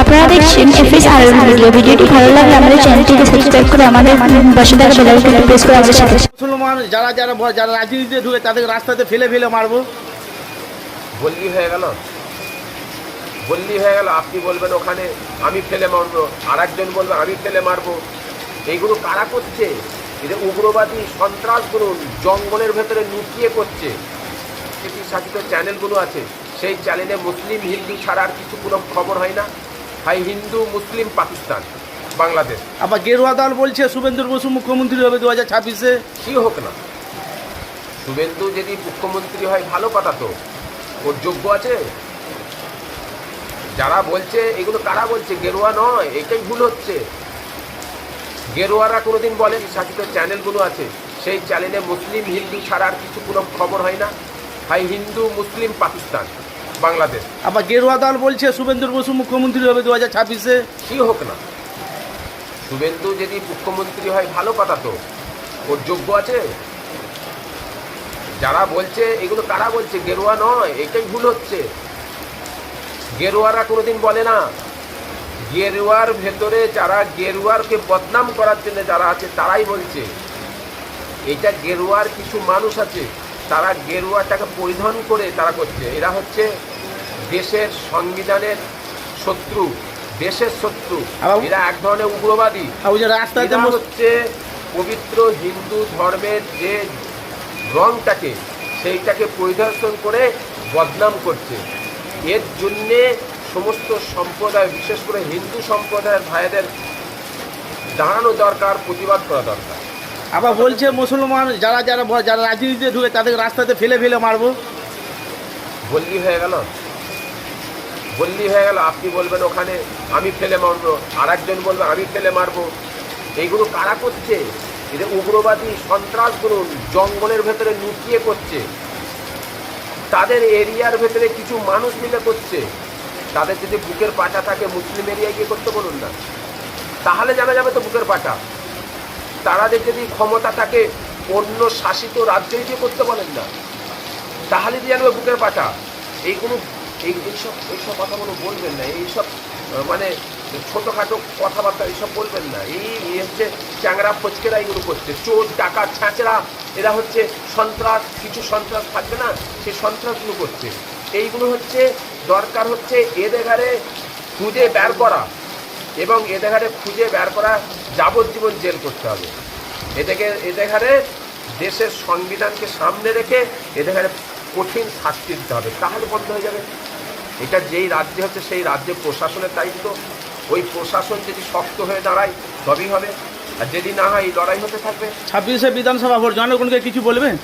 আপনারা দেখছেন এফএস আর ভিডিও ভিডিওটি ভালো লাগলে আমাদের চ্যানেলটিকে সাবস্ক্রাইব করে আমাদের পাশে থাকা বেল আইকনটি প্রেস করে আমাদের সাথে মুসলমান যারা যারা যারা রাজনীতিতে ঢুকে তাদেরকে রাস্তাতে ফেলে ফেলে মারবো। বললি হয়ে গেল? বললি হয়ে গেল আপনি বলবেন ওখানে আমি ফেলে মারবো আর একজন বলবে আমি ফেলে মারবো। এইগুলো কারা করছে? এদের উগ্রবাদী সন্ত্রাস করুন জঙ্গলের ভেতরে লুকিয়ে করছে। শাসিত চ্যানেলগুলো আছে সেই চ্যানেলে মুসলিম হিন্দু ছাড়া আর কিছু কোনো খবর হয় না? হয় হিন্দু মুসলিম পাকিস্তান বাংলাদেশ। আবার গেরুয়া দল বলছে শুভেন্দু বসু মুখ্যমন্ত্রী হবে দু হাজার ছাব্বিশে। কি হোক না। শুভেন্দু যদি মুখ্যমন্ত্রী হয় ভালো কথা তো। ওর যোগ্য আছে। যারা বলছে এগুলো কারা বলছে? গেরুয়া নয় এটাই ভুল হচ্ছে। গেরুয়ারা কোনোদিন বলে শাসিত চ্যানেলগুলো আছে। সেই চ্যানেলে মুসলিম হিন্দু ছাড়া আর কিছু কোনো খবর হয় না। হাই হিন্দু মুসলিম পাকিস্তান। বাংলাদেশ। আবার গেরুয়া দল বলছে শুভেন্দু বসু মুখ্যমন্ত্রী হবে দু হাজার ছাব্বিশে। কি হোক না। শুভেন্দু যদি মুখ্যমন্ত্রী হয় ভালো কথা তো। ওর যোগ্য আছে। যারা বলছে এগুলো কারা বলছে? গেরুয়া নয় এটাই ভুল হচ্ছে। গেরুয়ারা কোনোদিন বলে না। গেরুয়ার ভেতরে যারা গেরুয়ারকে বদনাম করার জন্য যারা আছে তারাই বলছে। এটা গেরুয়ার কিছু মানুষ আছে তারা গেরুয়াটাকে পরিধান করে তারা করছে। এরা হচ্ছে দেশের সংবিধানের শত্রু দেশের শত্রু। এরা এক ধরনের উগ্রবাদী। রাস্তাতে হচ্ছে পবিত্র হিন্দু ধর্মের যে রংটাকে সেইটাকে পরিদর্শন করে বদনাম করছে। এর জন্যে সমস্ত সম্প্রদায় বিশেষ করে হিন্দু সম্প্রদায়ের ভাইদের দাঁড়ানো দরকার প্রতিবাদ করা দরকার। আবার বলছে মুসলমান যারা যারা যারা রাজনীতিতে ঢুকে তাদেরকে রাস্তাতে ফেলে ফেলে মারবো। বললি হয়ে গেল? বললি হয়ে গেল, আপনি বলবেন ওখানে, আমি ফেলে মারবো আর একজন বলবে, আমি ফেলে মারবো। এইগুলো কারা করছে? এদের উগ্রবাদী সন্ত্রাস করুন জঙ্গলের ভেতরে লুকিয়ে করছে। তাদের এরিয়ার ভেতরে কিছু মানুষ মিলে করছে। তাদের যদি বুকের পাটা থাকে, মুসলিম এরিয়ায় গিয়ে করতে বলুন না। তাহলে জানা যাবে তো বুকের পাটা। তারাদের যদি ক্ষমতা থাকে, অন্য শাসিত রাজ্যে গিয়ে করতে বলেন না। তাহলে আনবে বুকের পাটা। এইগুলো এই এইসব এইসব কথাগুলো বলবেন না, এইসব মানে ছোটোখাটো কথাবার্তা এইসব বলবেন না। এই হচ্ছে চ্যাংরা ফচকেরা এইগুলো করছে। চোর, ডাকাত ছ্যাঁচড়া এরা হচ্ছে সন্ত্রাস, কিছু সন্ত্রাস থাকবে না সেই সন্ত্রাসগুলো করছে। এইগুলো হচ্ছে দরকার হচ্ছে এদের ঘাড়ে খুঁজে বের করা এবং এদের ঘাড়ে খুঁজে বের করা যাবজ্জীবন জেল করতে হবে। এদেরকে এদের ঘাড়ে দেশের সংবিধানকে সামনে রেখে এদের ঘাড়ে কঠিন শাস্তি দিতে হবে তাহলে বন্ধ হয়ে যাবে। এটা যেই রাজ্যে হচ্ছে সেই রাজ্যে প্রশাসনের দায়িত্ব। ওই প্রশাসন যদি শক্ত হয়ে দাঁড়ায় তবেই হবে। আর যদি না হয় এই লড়াই হতে থাকবে। ছাব্বিশে বিধানসভা ভোট জনগণকে কিছু বলবেন